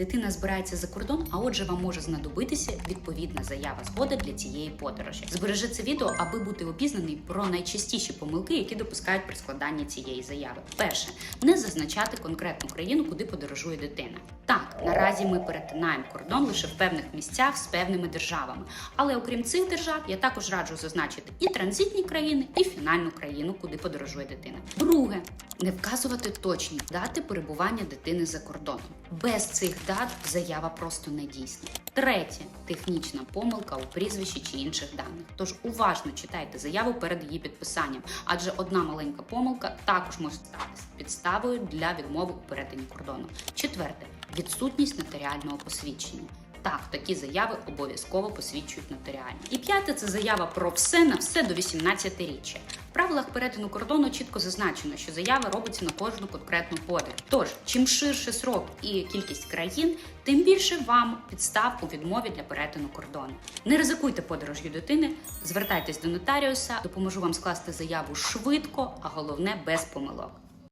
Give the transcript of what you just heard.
Дитина збирається за кордон, а отже, вам може знадобитися відповідна заява згоди для цієї подорожі. Збережи це відео, аби бути обізнаний про найчастіші помилки, які допускають при складанні цієї заяви. Перше, не зазначати конкретну країну, куди подорожує дитина. Так, наразі ми перетинаємо кордон лише в певних місцях з певними державами. Але окрім цих держав, я також раджу зазначити і транзитні країни, і фінальну країну, куди подорожує дитина. Друге, не вказувати точні дати перебування дитини за кордоном. Без цих дат заява просто не дійсна. Третє технічна помилка у прізвищі чи інших даних. Тож уважно читайте заяву перед її підписанням, адже одна маленька помилка також може стати підставою для відмови у перетині кордону. Четверте відсутність нотаріального посвідчення. Так, такі заяви обов'язково посвідчують нотаріально. І п'яте це заява про все на все до 18-річчя. В правилах перетину кордону чітко зазначено, що заява робиться на кожну конкретну подорож. Тож, чим ширше срок і кількість країн, тим більше вам підстав у відмові для перетину кордону. Не ризикуйте подорожю дитини, звертайтесь до нотаріуса, допоможу вам скласти заяву швидко, а головне без помилок.